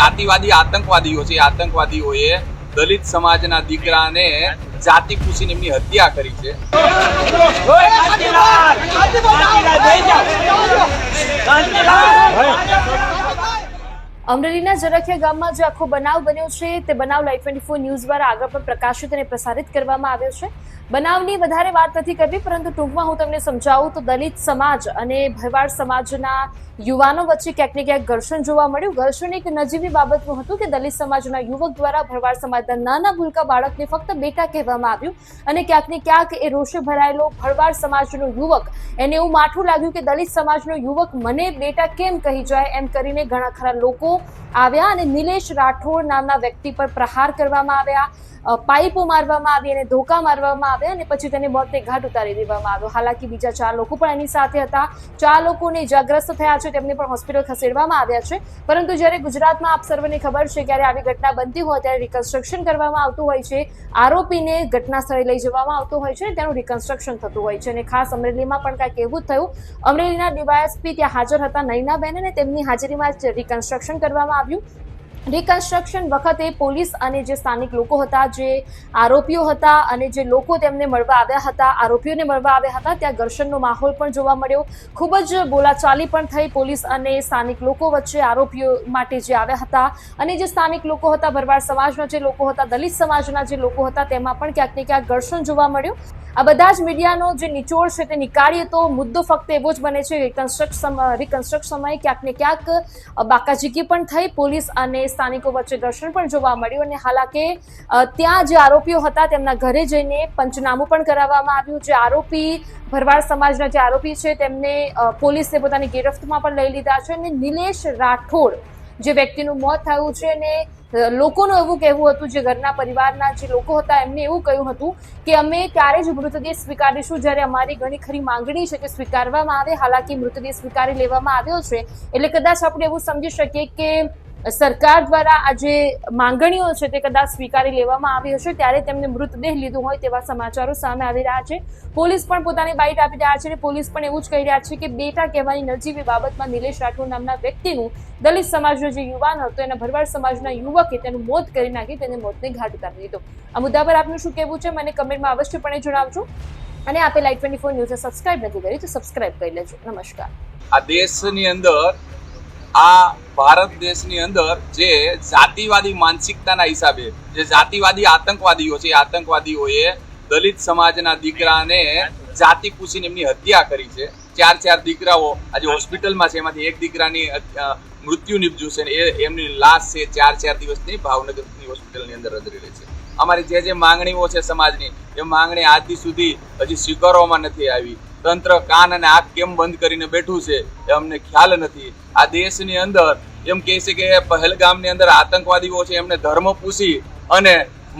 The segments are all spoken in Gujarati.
જાતિવાદી, આતંકવાદીઓ છે. આતંકવાદીઓએ દલિત સમાજના દીકરાને જાતિ પૂછીને એમની હત્યા કરી છે. અમરેલીના ઝરખિયા ગામમાં જે આખો બનાવ બન્યો છે, તે બનાવ લાઈવ ટ્વેન્ટી ફોર ન્યૂઝ દ્વારા આગળ પણ પ્રકાશિત અને પ્રસારિત કરવામાં આવ્યો છે. બનાવની વધારે વાત નથી કરવી, પરંતુ ટૂંકમાં હું તમને સમજાવું તો દલિત સમાજ અને ભરવાડ સમાજના યુવાનો વચ્ચે ક્યાંક ને ક્યાંક ઘર્ષણ જોવા મળ્યું. ઘર્ષણ એક નજીવી બાબતનું હતું કે દલિત સમાજના યુવક દ્વારા ભરવાડ સમાજના નાના ભૂલકા બાળકને ફક્ત બેટા કહેવામાં આવ્યું અને ક્યાંક ને ક્યાંક એ રોષે ભરાયેલો ભરવાડ સમાજનો યુવક. એને એવું માઠું લાગ્યું કે દલિત સમાજનો યુવક મને બેટા કેમ કહી જાય? એમ કરીને ઘણા ખરા લોકો આવ્યા અને નિલેશ રાઠોડ નામના વ્યક્તિ પર પ્રહાર કરવામાં આવ્યા. પાઇપો મારવામાં આવી અને ધોકા મારવામાં આવ્યા અને પછી તેને મોતને ઘાટ ઉતારી દેવામાં આવ્યો. હાલાકી બીજા ચાર લોકો પણ એની સાથે હતા. ચાર લોકોને ઇજાગ્રસ્ત થયા છે. તેમને પણ હોસ્પિટલ ખસેડવામાં આવ્યા છે. પરંતુ જ્યારે ગુજરાતમાં આપ સર્વને ખબર છે ક્યારે આવી ઘટના બનતી હોય ત્યારે રિકન્સ્ટ્રક્શન કરવામાં આવતું હોય છે. આરોપીને ઘટના સ્થળે લઈ જવામાં આવતું હોય છે અને તેનું રિકન્સ્ટ્રક્શન થતું હોય છે. અને ખાસ અમરેલીમાં પણ કાંઈક એવું થયું. અમરેલીના ડીવાયએસપી ત્યાં હાજર હતા નૈનાબેન અને તેમની હાજરીમાં જ રિકન્સ્ટ્રક્શન કરવામાં આવ્યું. રિકન્સ્ટ્રક્શન વખતે પોલીસ અને જે સ્થાનિક લોકો હતા જે આરોપીઓ હતા અને જે લોકો તેમને મળવા આવ્યા હતા આરોપીઓને મળવા આવ્યા હતા ત્યાં ઘર્ષણનો માહોલ પણ જોવા મળ્યો. ખૂબ જ બોલાચાલી પણ થઈ પોલીસ અને સ્થાનિક લોકો વચ્ચે આરોપીઓ માટે જે આવ્યા હતા. અને જે સ્થાનિક લોકો હતા ભરવાડ સમાજના જે લોકો હતા દલિત સમાજના જે લોકો હતા તેમાં પણ ક્યાંક ને ક્યાંક ઘર્ષણ જોવા મળ્યું. આ બધા જ મીડિયાનો જે નિચોડ છે તે નીકાળીએ તો મુદ્દો ફક્ત એવો જ બને છે. રિકન્સ્ટ્રક્ટ સમ- રિકન્સ્ટ્રક્ટ સમયે ક્યાંક ને ક્યાંક અ, બાકાઝીકી પણ થઈ પોલીસ અને સ્થાનિકો વચ્ચે ઘર્ષણ પણ જોવા મળ્યું અને હાલાકે ત્યાં જે આરોપીઓ હતા તેમના ઘરે જઈને પંચનામું પણ કરાવવામાં આવ્યું. જે આરોપી, ભરવાડ સમાજના જે આરોપી છે તેમને પોલીસે પોતાની ગિરફ્તમાં પણ લઈ લીધા છે અને નિલેશ રાઠોડ જે વ્યક્તિનું મોત થયું છે અને લોકોનું એવું કહેવું હતું, જે ઘરના પરિવારના જે લોકો હતા એમને એવું કહ્યું હતું કે અમે ત્યારે જ મૃતદેહ સ્વીકારીશું. જ્યારે અમારી ઘણી ખરી માંગણી છે કે સ્વીકારવામાં આવે, હાલાકી મૃતદેહ સ્વીકારી લેવામાં આવ્યો છે. એટલે કદાચ આપણે એવું સમજી શકીએ કે સરકાર દ્વારા આ જે માંગણીઓ છે તે કદાચ સ્વીકારી લેવામાં આવી હશે ત્યારે તેમને મૃતદેહ લીધું હોય તેવા સમાચારો સામે આવી રહ્યા છે. પોલીસ પણ પોતાની બાઇટ આપી રહ્યા છે અને પોલીસ પણ એવું જ કહી રહ્યા છે કે બેટા કહેવાની નજીવી બાબતમાં નિલેશ રાઠોડ નામના વ્યક્તિનું દલિત સમાજનો જે યુવાન હતો એના ભરવાડ સમાજના યુવકે તેનું મોત કરી નાખી, તેને મોતને ઘાટ ઉતારી દીધો. આ મુદ્દા પર આપનું શું કહેવું છે મને કમેન્ટમાં અવશ્યપણે જણાવજો. અને આપે લાઈટ ટ્વેન્ટી ફોર ન્યૂઝને સબસ્ક્રાઇબ નથી કરી તો સબસ્ક્રાઇબ કરી લેજો. નમસ્કાર. આ દેશની અંદર આ ભારત દેશની અંદર જે જાતિવાદી માનસિકતાના હિસાબે, જે જાતિવાદી આતંકવાદીઓ છે આતંકવાદીઓએ દલિત સમાજના દીકરાને જાતિ પૂછીને એમની હત્યા કરી છે. ચાર ચાર દીકરાઓ આજે હોસ્પિટલમાં છે, એમાંથી એક દીકરાની મૃત્યુ નિપજ્યું છે એ એમની લાશ છે ચાર ચાર દિવસની ભાવનગરની હોસ્પિટલની અંદર અધરી રહી છે. અમારી જે જે માંગણીઓ છે સમાજની, એ માંગણી આજથી સુધી હજી સ્વીકારવામાં નથી આવી. તંત્ર કાન અને આંખ કેમ બંધ કરીને બેઠું છે એ અમને ખ્યાલ નથી. આ દેશની અંદર એમ કહે છે કે પહેલગામની અંદર આતંકવાદીઓ છે, એમને ધર્મ પૂછી અને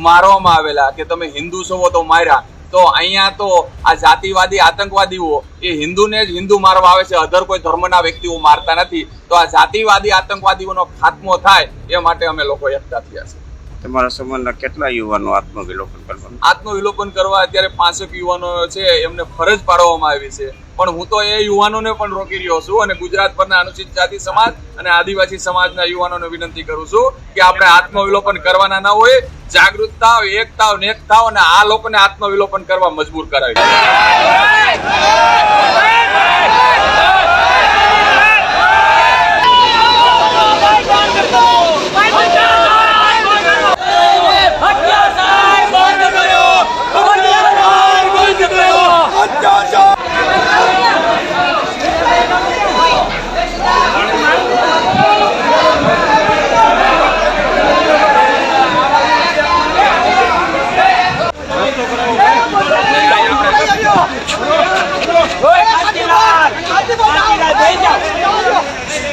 મારવામાં આવેલા કે તમે હિન્દુ છો તો માર્યા. તો અહીંયા તો આ જાતિવાદી, આતંકવાદીઓ, એ હિન્દુને જ હિન્દુ મારવા આવે છે. અધર કોઈ ધર્મના વ્યક્તિઓ મારતા નથી. તો આ જાતિવાદી, આતંકવાદીઓનો ખાત્મો થાય એ માટે અમે લોકો એકઠા થયા છે તમારા સમાજના કેટલા યુવાનો આત્મવિલોપન કરવા? આત્મવિલોપન કરવા અત્યારે પાંસઠ યુવાનો છે, એમને ફરજ પાડવામાં આવી છે. પણ હું તો એ યુવાનોને પણ રોકી રહ્યો છું અને ગુજરાત પરના અનુસૂચિત જાતિ સમાજ અને આદિવાસી સમાજના યુવાનોને વિનંતી કરું છું કે આપણે આત્મવિલોપન કરવાના ના હોય જાગૃત થાવ એક થાવ નેક થાવ અને આ લોકોને આત્મવિલોપન કરવા મજબૂર કરાવી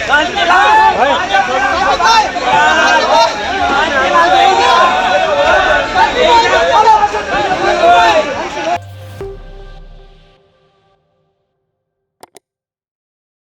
ભાઈ.